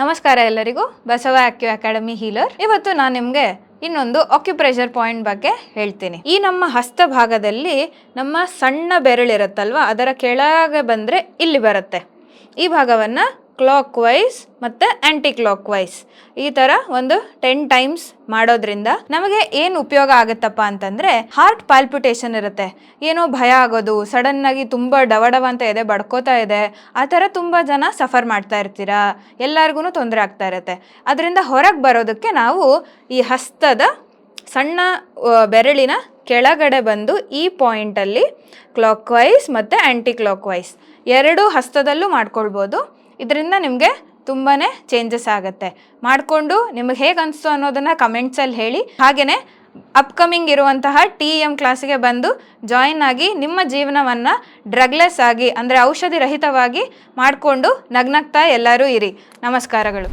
ನಮಸ್ಕಾರ ಎಲ್ಲರಿಗೂ. Basava ಆಕ್ಯೂ academy healer ಇವತ್ತು ನಾನು ನಿಮಗೆ ಇನ್ನೊಂದು ಆಕ್ಯುಪ್ರೆಷರ್ ಪಾಯಿಂಟ್ ಬಗ್ಗೆ ಹೇಳ್ತೀನಿ. ಈ ನಮ್ಮ ಹಸ್ತ ಭಾಗದಲ್ಲಿ ನಮ್ಮ ಸಣ್ಣ ಬೆರಳಿರುತ್ತಲ್ವ, ಅದರ ಕೆಳಗೆ ಬಂದರೆ ಇಲ್ಲಿ ಬರುತ್ತೆ. ಈ ಭಾಗವನ್ನು ಕ್ಲಾಕ್ ವೈಸ್ ಮತ್ತು ಆ್ಯಂಟಿ ಕ್ಲಾಕ್ ವೈಸ್ ಈ ಥರ ಒಂದು ಟೆನ್ ಟೈಮ್ಸ್ ಮಾಡೋದ್ರಿಂದ ನಮಗೆ ಏನು ಉಪಯೋಗ ಆಗುತ್ತಪ್ಪ ಅಂತಂದರೆ ಹಾರ್ಟ್ ಪಾಲ್ಪಿಟೇಷನ್ ಇರುತ್ತೆ. ಏನೋ ಭಯ ಆಗೋದು ಸಡನ್ನಾಗಿ ತುಂಬ ಡವಡವ ಅಂತ ಇದೆ ಬಡ್ಕೋತಾ ಇದೆ, ಆ ಥರ ತುಂಬ ಜನ ಸಫರ್ ಮಾಡ್ತಾ ಇರ್ತೀರಾ? ಎಲ್ಲರಿಗೂ ತೊಂದರೆ ಆಗ್ತಾ ಇರುತ್ತೆ. ಅದರಿಂದ ಹೊರಗೆ ಬರೋದಕ್ಕೆ ನಾವು ಈ ಹಸ್ತದ ಸಣ್ಣ ಬೆರಳಿನ ಕೆಳಗಡೆ ಬಂದು ಈ ಪಾಯಿಂಟಲ್ಲಿ ಕ್ಲಾಕ್ ವೈಸ್ ಮತ್ತು ಆ್ಯಂಟಿ ಕ್ಲಾಕ್ ವೈಸ್ ಎರಡೂ ಹಸ್ತದಲ್ಲೂ ಮಾಡ್ಕೊಳ್ಬೋದು. ಇದರಿಂದ ನಿಮಗೆ ತುಂಬಾ ಚೇಂಜಸ್ ಆಗುತ್ತೆ. ಮಾಡಿಕೊಂಡು ನಿಮಗೆ ಹೇಗೆ ಅನಿಸ್ತು ಅನ್ನೋದನ್ನು ಕಮೆಂಟ್ಸಲ್ಲಿ ಹೇಳಿ. ಹಾಗೆಯೇ ಅಪ್ಕಮಿಂಗ್ ಇರುವಂತಹ ಟಿ ಎಂ ಕ್ಲಾಸಿಗೆ ಬಂದು ಜಾಯಿನ್ ಆಗಿ ನಿಮ್ಮ ಜೀವನವನ್ನು ಡ್ರಗ್ಲೆಸ್ ಆಗಿ, ಅಂದರೆ ಔಷಧಿ ರಹಿತವಾಗಿ ಮಾಡಿಕೊಂಡು ನಗ್ನಗ್ತಾ ಎಲ್ಲರೂ ಇರಿ. ನಮಸ್ಕಾರಗಳು.